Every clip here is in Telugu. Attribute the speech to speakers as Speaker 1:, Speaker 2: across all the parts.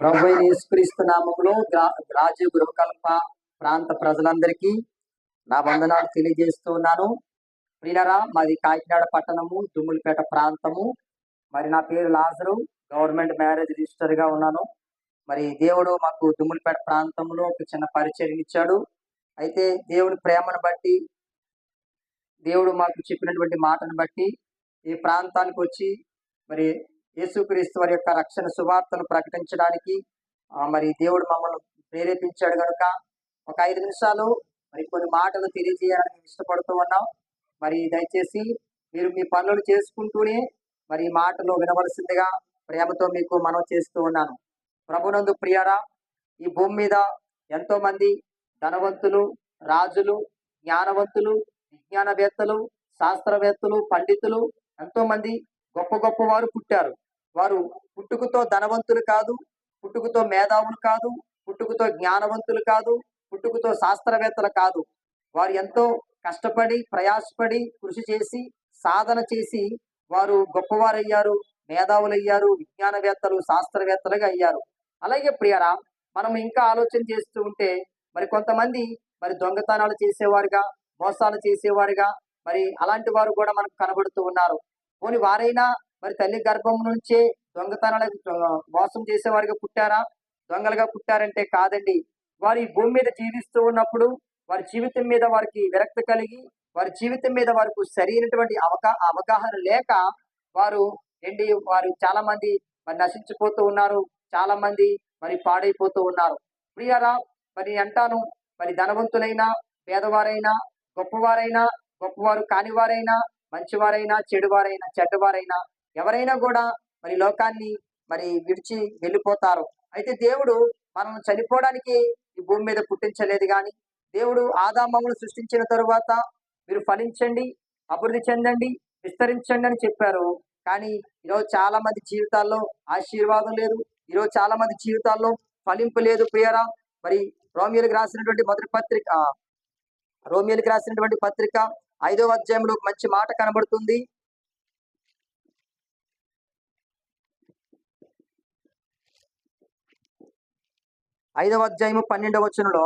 Speaker 1: ప్రభు యేసుక్రీస్తు నామంలో రాజ్య గృహకల్ప ప్రాంత ప్రజలందరికీ నా వందనాలు తెలియజేస్తూ ఉన్నాను. ప్రియులరా మాది కాకినాడ పట్టణము దుమ్ములపేట ప్రాంతము. మరి నా పేరు లాజరు గవర్నమెంట్ మ్యారేజ్ రిజిస్టర్గా ఉన్నాను. మరి దేవుడు మాకు దుమ్ములపేట ప్రాంతంలో ఒక చిన్న పరిచయం ఇచ్చాడు. అయితే దేవుడి ప్రేమను బట్టి దేవుడు మాకు చెప్పినటువంటి మాటను బట్టి ఈ ప్రాంతానికి వచ్చి మరి యేసుక్రీస్తు వారి యొక్క రక్షణ సువార్తను ప్రకటించడానికి మరి దేవుడు మమ్మల్ని ప్రేరేపించాడు కనుక ఒక ఐదు నిమిషాలు మరి కొన్ని మాటలు తెలియజేయాలని ఇష్టపడుతూ ఉన్నాం. మరి దయచేసి మీరు మీ పనులు చేసుకుంటూనే మరి ఈ మాటలు వినవలసిందిగా ప్రేమతో మీకు మనం చేస్తూ ఉన్నాను. ప్రభునందు ప్రియరా ఈ భూమి మీద ఎంతో మంది ధనవంతులు రాజులు జ్ఞానవంతులు విజ్ఞానవేత్తలు శాస్త్రవేత్తలు పండితులు ఎంతో మంది గొప్ప గొప్ప వారు పుట్టారు. వారు పుట్టుకతో ధనవంతులు కాదు పుట్టుకతో మేధావులు కాదు పుట్టుకతో జ్ఞానవంతులు కాదు పుట్టుకతో శాస్త్రవేత్తలు కాదు. వారు ఎంతో కష్టపడి ప్రయాసపడి కృషి చేసి సాధన చేసి వారు గొప్పవారయ్యారు మేధావులయ్యారు విజ్ఞానవేత్తలు శాస్త్రవేత్తలుగా అయ్యారు. అలాగే ప్రియరా మనం ఇంకా ఆలోచన చేస్తూ ఉంటే మరి కొంతమంది మరి దొంగతనాలు చేసేవారుగా మోసాలు చేసేవారుగా మరి అలాంటి వారు కూడా మనకు కనబడుతూ ఉన్నారు. పోని వారైనా మరి తల్లి గర్భం నుంచే దొంగతనాలకు మోసం చేసేవారుగా పుట్టారా? దొంగలుగా పుట్టారంటే కాదండి. వారి భూమి మీద జీవిస్తూ ఉన్నప్పుడు వారి జీవితం మీద వారికి విరక్తి కలిగి వారి జీవితం మీద వారికి సరైనటువంటి అవగా అవగాహన లేక వారు ఏంటి వారు చాలా మంది మరి నశించిపోతూ ఉన్నారు చాలా మంది మరి పాడైపోతూ ఉన్నారు. ప్రియరా మరి అంటాను మరి ధనవంతులైనా పేదవారైనా గొప్పవారైనా గొప్పవారు కానివారైనా మంచివారైనా చెడువారైనా చెడ్డవారైనా ఎవరైనా కూడా మరి లోకాన్ని మరి విడిచి వెళ్ళిపోతారు. అయితే దేవుడు మనం చనిపోవడానికి ఈ భూమి మీద పుట్టించలేదు కానీ దేవుడు ఆదామములు సృష్టించిన తరువాత మీరు ఫలించండి అభివృద్ధి చెందండి విస్తరించండి అని చెప్పారు. కానీ ఈరోజు చాలా మంది జీవితాల్లో ఆశీర్వాదం లేదు. ఈరోజు చాలా మంది జీవితాల్లో ఫలింపు లేదు ప్రియరా. మరి రోమియోలకు రాసినటువంటి మొదటి పత్రిక రోమియోలకు రాసినటువంటి పత్రిక ఐదవ అధ్యాయంలో మంచి మాట కనబడుతుంది. ఐదవ అధ్యాయము పన్నెండవ వచనంలో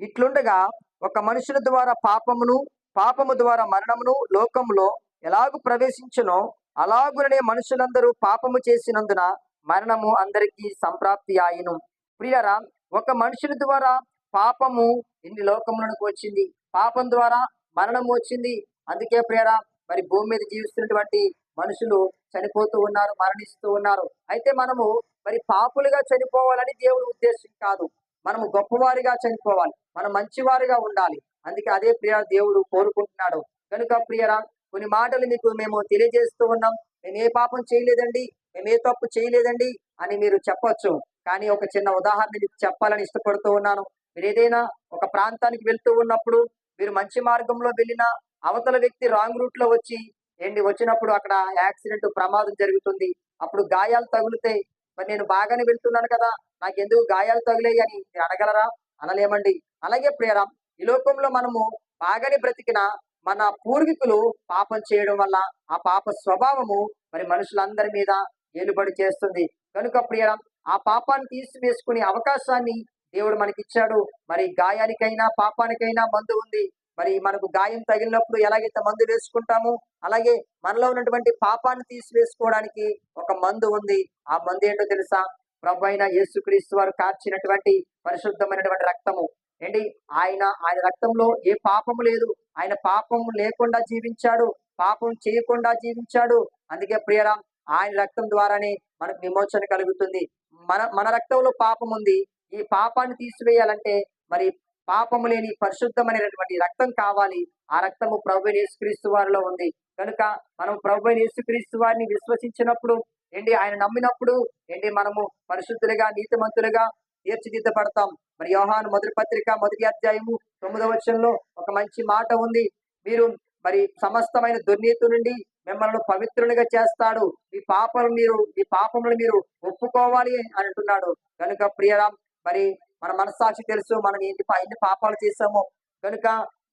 Speaker 1: ఇట్లుండగా ఒక మనుషుల ద్వారా పాపమును పాపము ద్వారా మరణమును లోకములో ఎలాగు ప్రవేశించునో అలాగుననే మనుషులందరూ పాపము చేసినందున మరణము అందరికీ సంప్రాప్తి ఆయిను ప్రియరా ఒక మనుషుల ద్వారా పాపము ఇన్ని లోకములకు వచ్చింది? పాపం ద్వారా మరణము వచ్చింది. అందుకే ప్రియరా మరి భూమి మీద జీవిస్తున్నటువంటి మనుషులు చనిపోతూ ఉన్నారు మరణిస్తూ ఉన్నారు. అయితే మనము మరి పాపులుగా చనిపోవాలని దేవుడు ఉద్దేశం కాదు. మనము గొప్పవారిగా చనిపోవాలి. మనం మంచివారిగా ఉండాలి. అందుకే అదే ప్రియ దేవుడు కోరుకుంటున్నాడు. కనుక ప్రియరా కొన్ని మాటలు మీకు మేము తెలియజేస్తూ ఉన్నాం. మేము ఏ పాపం చేయలేదండి మేము ఏ తప్పు చేయలేదండి అని మీరు చెప్పొచ్చు. కానీ ఒక చిన్న ఉదాహరణ మీకు చెప్పాలని ఇష్టపడుతూ ఉన్నాను. మీరు ఏదైనా ఒక ప్రాంతానికి వెళ్తూ ఉన్నప్పుడు మీరు మంచి మార్గంలో వెళ్ళినా అవతల వ్యక్తి రాంగ్ రూట్లో వచ్చి ఏంటి వచ్చినప్పుడు అక్కడ యాక్సిడెంట్ ప్రమాదం జరుగుతుంది. అప్పుడు గాయాలు తగులుతాయి. మరి నేను బాగానే వెళ్తున్నాను కదా. నాకు ఎందుకు గాయాలు తగిలాయి అని అడగలరా? అనలేమండి. అలాగే ప్రియరా ఈ లోకంలో మనము బాగానే బ్రతికిన మన పూర్వీకులు పాపం చేయడం వల్ల ఆ పాప స్వభావము మరి మనుషులందరి మీద ఏలుబడి చేస్తుంది. కనుక ప్రియరా ఆ పాపాన్ని తీసివేసుకునే అవకాశాన్ని దేవుడు మనకి ఇచ్చాడు మరి గాయానికైనా పాపానికైనా మందు ఉంది. మరి మనకు గాయం తగిలినప్పుడు ఎలాగైతే మందు వేసుకుంటాము? అలాగే మనలో ఉన్నటువంటి పాపాన్ని తీసివేసుకోవడానికి ఒక మందు ఉంది. ఆ మందు ఏంటో తెలుసా? ప్రభు అయిన యేసుక్రీస్తు వారు కార్చినటువంటి పరిశుద్ధమైనటువంటి రక్తము. ఏంటి? ఆయన ఆయన రక్తంలో ఏ పాపము లేదు. ఆయన పాపం లేకుండా జీవించాడు. పాపం చేయకుండా జీవించాడు. అందుకే ప్రియరామ్ ఆయన రక్తం ద్వారానే మనకు విమోచన కలుగుతుంది. మన మన రక్తంలో పాపం ఉంది. ఈ పాపాన్ని తీసివేయాలంటే మరి పాపము లేని పరిశుద్ధమైనటువంటి రక్తం కావాలి. ఆ రక్తము ప్రభు యేసుక్రీస్తు వారిలో ఉంది. కనుక మనం ప్రభు యేసుక్రీస్తు వారిని విశ్వసించినప్పుడు ఏంటి ఆయన నమ్మినప్పుడు ఏంటి మనము పరిశుద్ధులుగా నీతిమంతులుగా తీర్చిదిద్దపడతాం మరి యోహాను మొదటి పత్రిక మొదటి అధ్యాయము తొమ్మిదవ వచనంలో ఒక మంచి మాట ఉంది. మీరు మరి సమస్తమైన దుర్నీతి నుండి మిమ్మల్ని పవిత్రులుగా చేస్తాడు. మీ పాపలు మీరు మీ పాపములు మీరు ఒప్పుకోవాలి అని అంటున్నాడు. కనుక ప్రియరామ్ మరి మన మనస్సాక్షి తెలుసు మనం ఏంటి ఎన్ని పాపాలు చేశామో. కనుక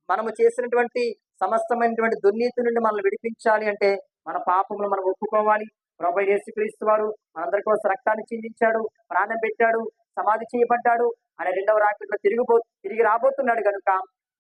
Speaker 1: మనము చేసినటువంటి సమస్తమైనటువంటి దుర్నీతి నుండి మనల్ని విడిపించాలి అంటే మన పాపములు మనం ఒప్పుకోవాలి. ప్రభు యేసుక్రీస్తు వారు మనందరి కోసం రక్తాన్ని చిందించాడు ప్రాణం పెట్టాడు సమాధి చేయబడ్డాడు ఆయన రెండవ రాకట్లో తిరిగిపో తిరిగి రాబోతున్నాడు కనుక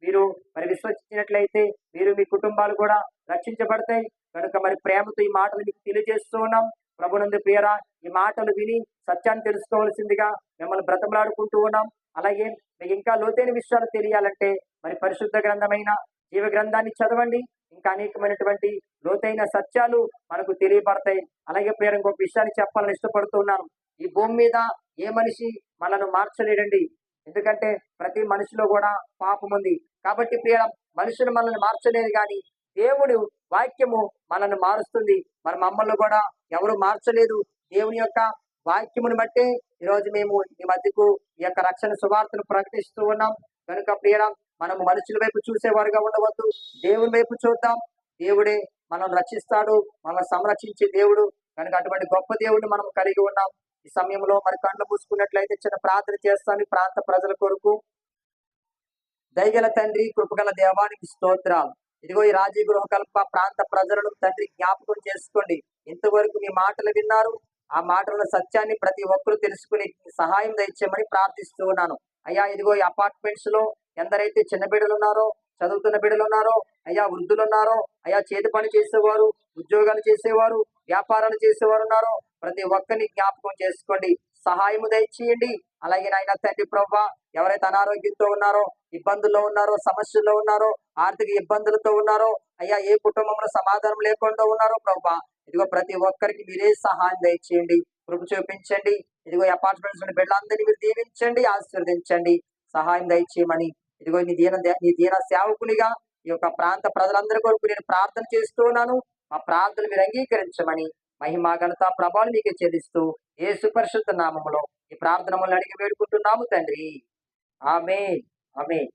Speaker 1: మీరు మరి విశ్వసించినట్లయితే మీరు మీ కుటుంబాలు కూడా రక్షించబడతాయి. కనుక మరి ప్రేమతో ఈ మాటలు మీకు తెలియజేస్తూ ఉన్నాం. ప్రభునందు ప్రియరా ఈ మాటలు విని సత్యాన్ని తెలుసుకోవాల్సిందిగా మిమ్మల్ని బ్రతమలాడుకుంటూ ఉన్నాం. అలాగే మీకు ఇంకా లోతైన విషయాలు తెలియాలంటే మరి పరిశుద్ధ గ్రంథమైన జీవ గ్రంథాన్ని చదవండి. ఇంకా అనేకమైనటువంటి లోతైన సత్యాలు మనకు తెలియబడతాయి అలాగే ప్రియ ఇంకొక విషయాన్ని చెప్పాలని ఇష్టపడుతున్నాను ఈ భూమి మీద ఏ మనిషి మనను మార్చలేడండి. ఎందుకంటే ప్రతి మనిషిలో కూడా పాపం ఉంది. కాబట్టి ప్రియ మనుషులు మనల్ని మార్చలేదు కానీ దేవుడు వాక్యము మనల్ని మారుస్తుంది. మన మమ్మల్ని కూడా ఎవరు మార్చలేదు. దేవుని యొక్క వాక్యమును బట్టే ఈరోజు మేము ఈ మధ్యకు ఈ యొక్క రక్షణ సువార్తను ప్రకటిస్తూ ఉన్నాం. కనుక ప్రియడం మనం మనుషుల వైపు చూసేవారుగా ఉండవద్దు. దేవుని వైపు చూద్దాం. దేవుడే మనం రక్షిస్తాడు. మనం సంరక్షించే దేవుడు. కనుక అటువంటి గొప్ప దేవుడిని మనం కలిగి ఉన్నాం. ఈ సమయంలో మరి కళ్ళు మూసుకున్నట్లయితే చిన్న ప్రార్థన చేస్తాను ప్రాంత ప్రజల కొరకు. దయగల తండ్రి కృపగల దేవానికి స్తోత్రాలు. ఇదిగో ఈ రాజీ గృహకల్ప ప్రాంత ప్రజలను తండ్రి జ్ఞాపకం చేసుకోండి. ఇంతవరకు మీ మాటలు విన్నారు. ఆ మాటల సత్యాన్ని ప్రతి ఒక్కరు తెలుసుకుని సహాయం దయచేయమని ప్రార్థిస్తూ ఉన్నాను. అయ్యా ఇదిగో ఈ అపార్ట్మెంట్స్లో ఎందరైతే చిన్న బిడ్డలు ఉన్నారో చదువుతున్న బిడ్డలు ఉన్నారో అయ్యా వృద్ధులు ఉన్నారో అయ్యా చేతి పని చేసేవారు ఉద్యోగాలు చేసేవారు వ్యాపారాలు చేసేవారు ఉన్నారో ప్రతి ఒక్కరిని జ్ఞాపకం చేసుకోండి. సహాయము దయచేయండి. అలాగే నాయన తండ్రి ప్రభా ఎవరైతే అనారోగ్యంతో ఉన్నారో ఇబ్బందుల్లో ఉన్నారో సమస్యల్లో ఉన్నారో ఆర్థిక ఇబ్బందులతో ఉన్నారో అయ్యా ఏ కుటుంబంలో సమాధానం లేకుండా ఉన్నారో ప్రభా ఇదిగో ప్రతి ఒక్కరికి మీరే సహాయం దయచేయండి. కృప చూపించండి. ఇదిగో అపార్ట్మెంట్స్ ఉన్న బిడ్డలందరినీ మీరు దీవించండి ఆశీర్వదించండి. సహాయం దయచేయమని. ఇదిగో నీ దీన నీ దీన సేవకునిగా ఈ యొక్క ప్రాంత ప్రజలందరి కొరకు నేను ప్రార్థన చేస్తూ ఉన్నాను. మా ప్రార్థనలు మీరు అంగీకరించమని. మహిమా ఘనత ప్రభావం మీకు చెల్లిస్తూ ఏ సుపరిశుద్ధ నామములో ఈ ప్రార్థనములను అడిగి వేడుకుంటున్నాము తండ్రి. Amém. Amém.